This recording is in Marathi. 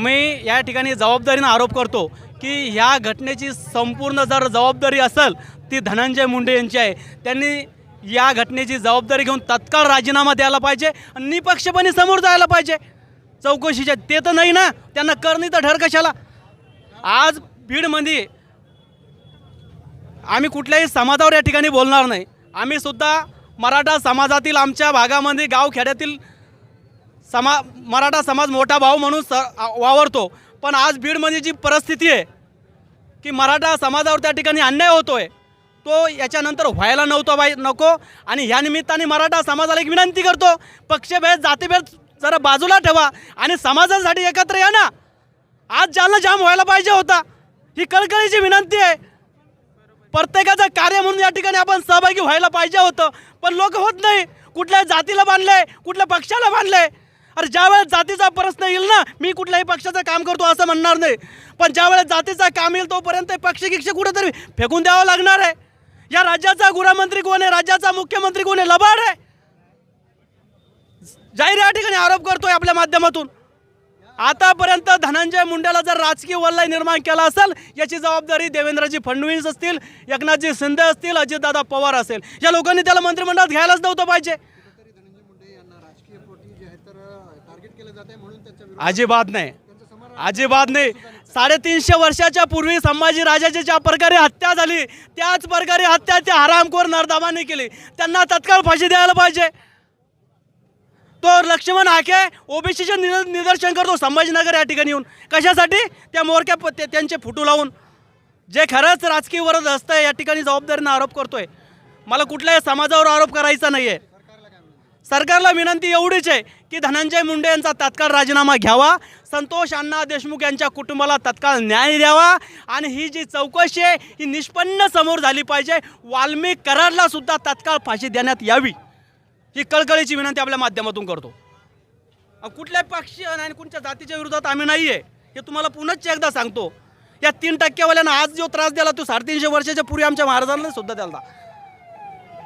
मी या ठिकाणी जबाबदारीनं आरोप करतो की ह्या घटनेची संपूर्ण जर जबाबदारी असेल ती धनंजय मुंडे यांची आहे. त्यांनी या घटनेची जबाबदारी घेऊन तत्काळ राजीनामा द्यायला पाहिजे आणि निपक्षपणे समोर जायला पाहिजे. चौकशीच्या ते तर नाही ना त्यांना करणी तर ठर कशाला. आज बीडमध्ये आम्ही कुठल्याही समाजावर या ठिकाणी बोलणार नाही. आम्हीसुद्धा मराठा समाजातील आमच्या भागामध्ये गावखेड्यातील समा मराठा समाज मोठा भाऊ म्हणून स वावरतो. पण आज बीडमध्ये जी परिस्थिती आहे की मराठा समाजावर त्या ठिकाणी अन्याय होतो आहे तो याच्यानंतर व्हायला नव्हतो बाई नको. आणि ह्या निमित्ताने मराठा समाजाला एक विनंती करतो पक्षभेद जातीभेद जरा बाजूला ठेवा आणि समाजासाठी एकत्र या ना. आज जालना जाम व्हायला पाहिजे होता. ही कळकळीची विनंती आहे. प्रत्येकाचं कार्य म्हणून या ठिकाणी आपण सहभागी व्हायला पाहिजे होतं. पण लोक होत नाही. कुठल्या जातीला बांधलंय कुठल्या पक्षाला बांधलंय अरे ज्यावेळेस जातीचा प्रश्न येईल ना मी कुठल्याही पक्षाचं काम करतो असं म्हणणार नाही. पण ज्यावेळेस जातीचा काम येईल तोपर्यंत पक्ष गिक्ष कुठेतरी फेकून द्यावं लागणार आहे. या राज्याचा गृहमंत्री कोण आहे? राज्याचा मुख्यमंत्री कोण आहे? लबाड आहे. जाहीर या ठिकाणी आरोप करतोय आपल्या माध्यमातून. आतापर्यंत धनंजय मुंडेला जर राजकीय वल्लय निर्माण केला असेल याची जबाबदारी देवेंद्रजी फडणवीस असतील एकनाथजी शिंदे असतील अजितदादा पवार असेल. या लोकांनी त्याला मंत्रिमंडळात घ्यायलाच नव्हतं पाहिजे तरी धनंजय मुंडे यांना राजकीय पोटी जे आहे तर टार्गेट केलं जात आहे म्हणून त्यांच्या अजिबात नाही. अजिबात नाही. साडेतीनशे वर्षाच्या पूर्वी संभाजी राजाची ज्या प्रकारे हत्या झाली त्याच प्रकारे हत्या त्या हरामखोर नरदामाने केली. त्यांना तत्काळ फाशी द्यायला पाहिजे. तो लक्ष्मण हाके ओबीसीचे निदर्शन करतो संभाजीनगर या ठिकाणी येऊन. कशासाठी? त्या मोरक्या त्यांचे फुटू लावून. जे खरंच राजकीय वरद असतं या ठिकाणी जबाबदारीनं आरोप करतोय. मला कुठल्याही समाजावर आरोप करायचा नाही आहे सरकारला विनंती एवढीच आहे की धनंजय मुंडे यांचा तत्काळ राजीनामा घ्यावा संतोष अण्णा देशमुख यांच्या कुटुंबाला तत्काळ न्याय द्यावा आणि ही जी चौकशी आहे ही निष्पन्न समोर झाली पाहिजे. वाल्मिक करारला सुद्धा तत्काळ फाशी देण्यात यावी. ही कळकळीची विनंती आपल्या माध्यमातून करतो. कुठल्या पक्षीय आणि कुठच्या जातीच्या विरोधात आम्ही नाही आहे हे तुम्हाला पुनश्च एकदा सांगतो. या तीन टक्केवाल्यांना आज जो त्रास दिला तो साडेतीनशे वर्षाच्या पूर्वी आमच्या महाराजांना सुद्धा दिला